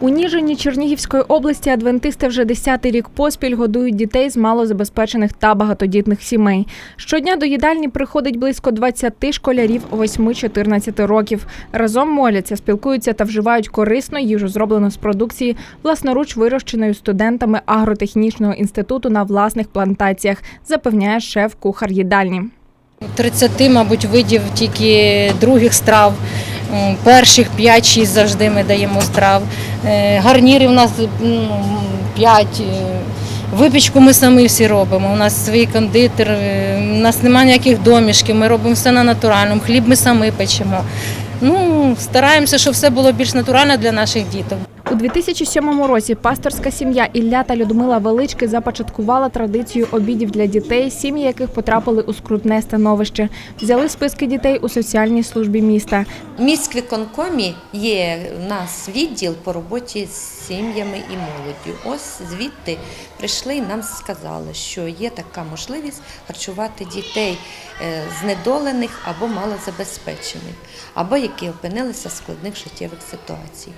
У Ніжині Чернігівської області адвентисти вже десятий рік поспіль годують дітей з малозабезпечених та багатодітних сімей. Щодня до їдальні приходить близько 20 школярів 8-14 років. Разом моляться, спілкуються та вживають корисну їжу, зроблену з продукції, власноруч вирощеною студентами агротехнічного інституту на власних плантаціях, запевняє шеф-кухар їдальні. 30, мабуть, видів тільки других страв. Перших 5-6 завжди ми даємо страв. Е, Гарніри у нас 5. Випічку ми самі всі робимо. У нас свій кондитер, е, у нас немає ніяких домішків, ми робимо все на натуральному, хліб ми самі печемо. Ну, стараємося, щоб все було більш натурально для наших діток. У 2007 році пасторська сім'я Ілля та Людмила Велички започаткувала традицію обідів для дітей, сім'ї яких потрапили у скрутне становище. Взяли списки дітей у соціальній службі міста. В міськвиконкомі є у нас відділ по роботі з сім'ями і молоддю. Ось звідти прийшли і нам сказали, що є така можливість харчувати дітей е, знедолених або малозабезпечених, або які опинилися в складних життєвих ситуаціях.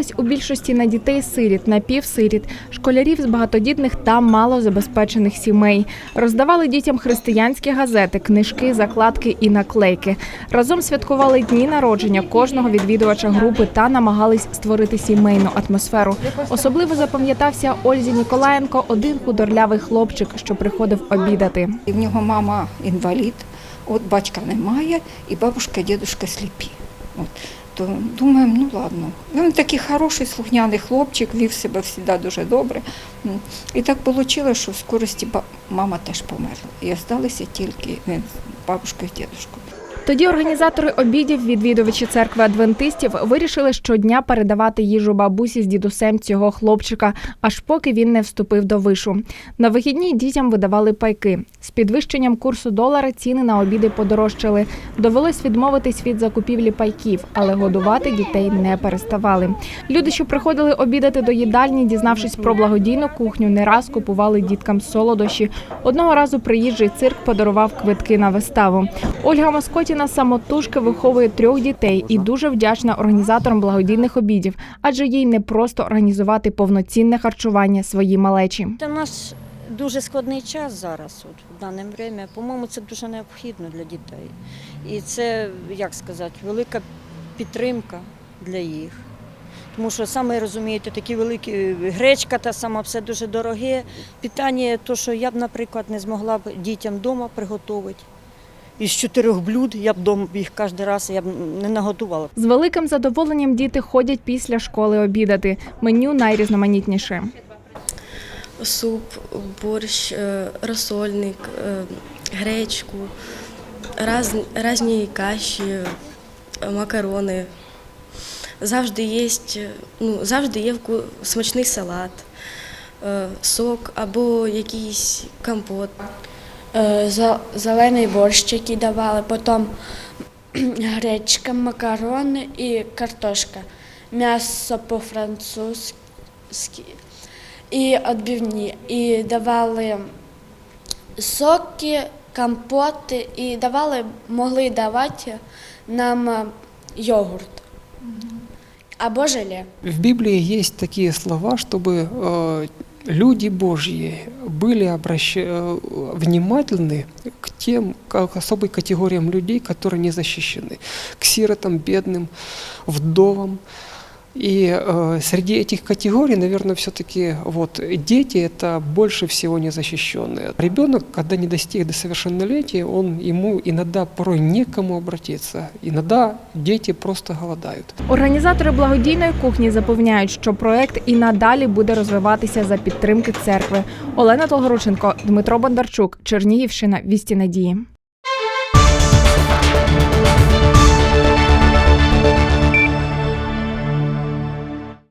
Орієнтувались у більшості на дітей-сиріт, напівсиріт, школярів з багатодітних та малозабезпечених сімей. Роздавали дітям християнські газети, книжки, закладки і наклейки. Разом святкували дні народження кожного відвідувача групи та намагались створити сімейну атмосферу. Особливо запам'ятався Ользі Ніколаєнко, один худорлявий хлопчик, що приходив обідати. В нього мама інвалід, от батька немає, і бабушка, дідусь сліпі. От. То думаємо, ну ладно. Він такий хороший, слухняний хлопчик, вів себе завжди дуже добре. І так вийшло, що в скорості мама теж померла. І залишилися тільки він, бабушка і дідусь. Тоді організатори обідів, відвідувачі церкви адвентистів, вирішили щодня передавати їжу бабусі з дідусем цього хлопчика, аж поки він не вступив до вишу. На вихідні дітям видавали пайки. З підвищенням курсу долара ціни на обіди подорожчали. Довелось відмовитись від закупівлі пайків, але годувати дітей не переставали. Люди, що приходили обідати до їдальні, дізнавшись про благодійну кухню, не раз купували діткам солодощі. Одного разу приїжджий цирк подарував квитки на виставу. Ольга Москотіна самотужки виховує трьох дітей і дуже вдячна організаторам благодійних обідів, адже їй не просто організувати повноцінне харчування своїй малечі. Це наш дуже складний час зараз, от, в дане время. По-моєму, це дуже необхідно для дітей. І це, як сказати, велика підтримка для їх. Тому що саме розумієте, такі великі е, гречка та сама, все дуже дороге. Питання, то, що я б, наприклад, не змогла б дітям вдома приготувати. Із чотирьох блюд я б вдома їх кожен раз я б не наготувала. З великим задоволенням діти ходять після школи обідати. Меню найрізноманітніше. суп, борщ, е, розсольник, е, гречку, раз, різні каші, е, макарони. Завжди є, ну, завжди є вку- смачний салат, сок або якийсь компот. Е, зелений борщ, який давали, потім гречка, макарони і картошка, м'ясо по-французьки і відбивні. І давали соки, компоти і давали, могли давати нам е, йогурт або желе. В Библии есть такие слова, чтобы э, люди Божьи были обращ... э, внимательны к тем, к особой категориям людей, которые не защищены, к сиротам, бедным, вдовам. И э, среди этих категорий, наверное, все-таки вот дети это больше всего незащищенные. Ребенок, когда не достиг до совершеннолетия, он ему иногда порой некому обратиться. Иногда дети просто голодают. Організатори благодійної кухні запевняють, що проект і надалі буде розвиватися за підтримки церкви. Олена Толгорученко, Дмитро Бондарчук, Чернігівщина, Вісті Надії.